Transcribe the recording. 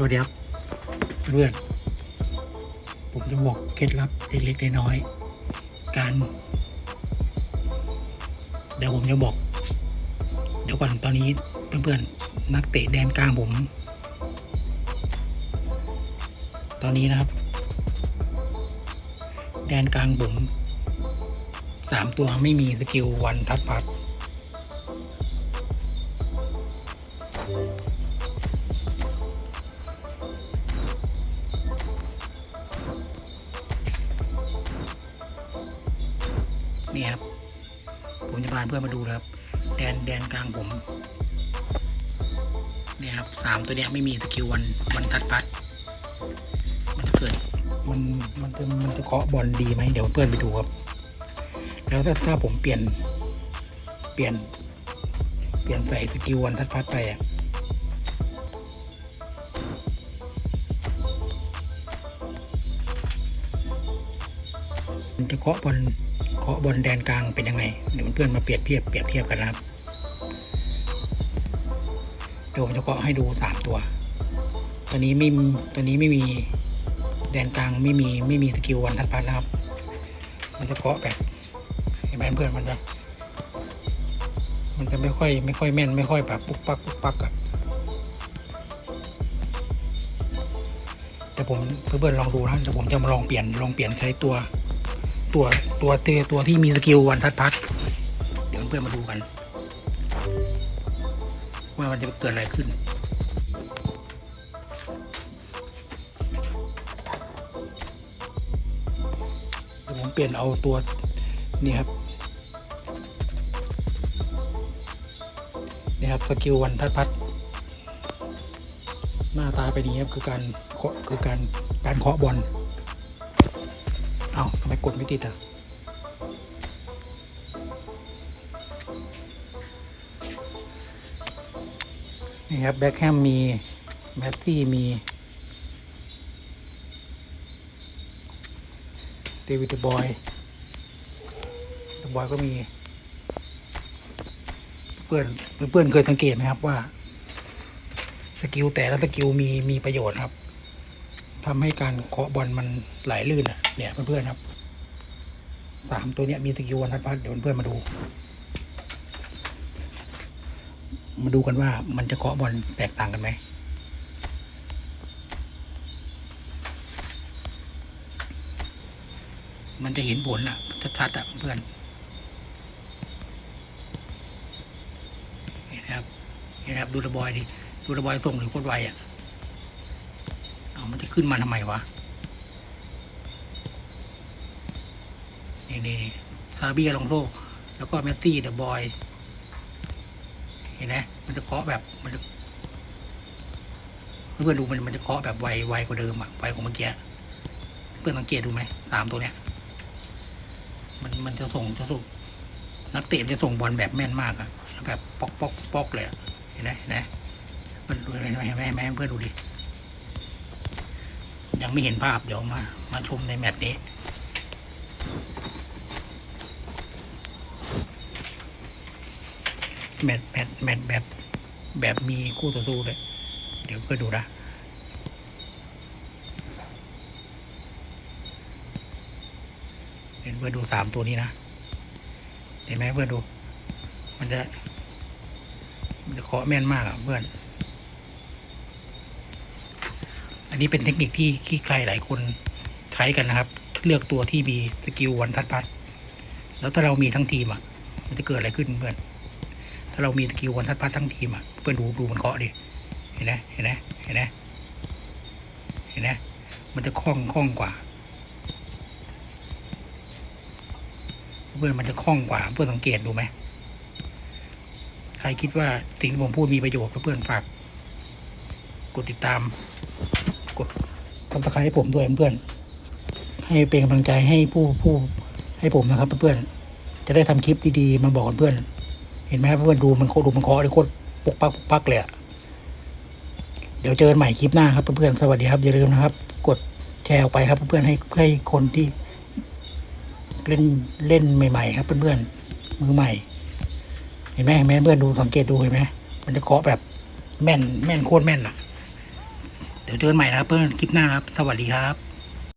ตัวเดียวเพื่อนผมจะบอกเคล็ดลับเล็กๆน้อยๆการ เดี๋ยวผมจะบอก เดี๋ยวก่อนตอนนี้เพื่อนๆนักเตะแดนกลางผม ตอนนี้นะครับ แดนกลางผมสามตัวไม่มีสกิลวันทัดพัด นี่ครับ ผมจะพาเพื่อนมาดูนะครับ แดนแดนกลางผมเนี่ยครับสามตัวเนี้ยไม่มีสกิลวันวันทัดพัด มันจะเกิดมันมันจะมันจะเคาะบอลดีไหมเดี๋ยวเพื่อนไปดูครับ แล้วถ้าถ้าผมเปลี่ยน เปลี่ยน เปลี่ยนใส่สกิลวันทัดพัดไปอะมันจะเคาะบอลาะบอลแดนกลางเป็นยังไงเดี๋ยวเพื่อนมาเปรียบเทียบเปรียบเทียบกันนะครับเดี๋ยวผมจะเคาะให้ดูสามตัวตอนนี้ไม่ตอนนี้ไม่มีแดนกลางไม่มีไม่มีสกิลวันทัดพัดนะครับ มันจะเคาะแบบเห็นไหมเพื่อนมันจะมันจะไม่ค่อยไม่ค่อยแม่นไม่ค่อยแบบปุ๊กปักปุ๊กปักอะแต่ผมเพื่อนๆลองดูนะเดี๋ยวผมจะมาลองเปลี่ยนลองเปลี่ยนใช้ตัว ตัวตัวเตตัวที่มีสกิลวันทัดพัด เดี๋ยวเพื่อนมาดูกัน ว่ามันจะเกิดอะไรขึ้นผมเปลี่ยนเอาตัวนี่ครับนี่ครับสกิลวันทัดพัด หน้าตาเป็นอย่างนี้ครับคือการคือการการเคาะบอล อาทำไมกดไม่ติดอะนี่ครับแบ็คแฮมมี แมตตี้มี เดวิดบอยเดบอยก็มี เพื่อนเพื่อนเคยสังเกตไหมครับว่า สกิลแต่ละสกิลมีมีประโยชน์ครับ ทำให้การเคาะบอลมันไหลลื่นอะเนี่ยเพื่อนๆครับสามตัวเนี้ยมีสกิลวันทัดพัดเดี๋ยวเพื่อนมาดู มาดูกันว่ามันจะเคาะบอลแตกต่างกันไหมมันจะเห็นผลอะชัดๆอะเพื่อนนี่นะครับนี่นะครับดูระบอยดิดูระบอยส่งหรือโคตรไวอะ มันจะขึ้นมาทำไมวะ นี่นี่ซาเบีอลองโซแล้วก็แมตตี้เดอะบอย เห็นไหมมันจะเคาะแบบมันจะเพื่อนดูมันมันจะเคาะแบบไวไวกว่าเดิมอะไวกว่าเมื่อกี้เพื่อนสังเกตดูไหมสามตัวเนี้ย มันมันจะส่งจะส่งนักเตะจะส่งบอลแบบแม่นมากอะแบบปอกปอกปอกเลยเห็นไหมเห็นไหมเพื่อนดูเห็นไหมเห็นไหมเพื่อนดูดิ ยังไม่เห็นภาพเดี๋ยวมา มาชมในแมตช์นี้แมทแมทแมแบบ แบบมีคู่ต่อสู้เลย เดี๋ยวเพื่อดูนะเห็นเพื่อดูสามตัวนี้นะ เห็นไหมเพื่อนดู มันจะ มันจะเคาะแม่นมากอะเพื่อน อั นนี้เป็นเทคนิคที่ที่ใครหลายคนใช้กันนะครับ เลือกตัวที่มีสกิลวันทัดพัดแล้วถ้าเรามีทั้งทีมอะ มันจะเกิดอะไรขึ้นเพื่อน ถ้าเรามีสกิลวันทัดพัดทั้งทีมอะเพื่อนดูดูมันเคาะดิ เห็นไหมเห็นไหมเห็นไหมเห็นไหมมันจะคล่องคล่องกว่า เพื่อนมันจะคล่องกว่า เพื่อนสังเกตดูไหมใครคิดว่าสิ่งที่ผมพูดมีประโยชน์เพื่อนฝาก กดติดตาม กดติดตามให้ผมด้วยเพื่อนให้เป็นกำลังใจให้ผู้ผู้ให้ผมนะครับเพื่อนจะได้ทำคลิปดีๆมาบอกเพื่อน เห็นไหมเพื่อนดูมันโคดูมันเคาะเลยโคตรปุกปักปุกปักเลยเดี๋ยวเจอกันใหม่คลิปหน้าครับเพื่อนๆสวัสดีครับอย่าลืมนะครับ กดแชร์ออกไปครับเพื่อนๆให้ให้คนที่เล่นเล่นใหม่ ๆ ครับเพื่อนๆมือใหม่ เห็นไหมเห็นไหมเพื่อนดูสังเกตดูเห็นไหมมันจะเคาะแบบแม่นแม่นโคตรแม่นอะ เดี๋ยวเจอกันใหม่นะครับเพื่อนคลิปหน้าครับ สวัสดีครับ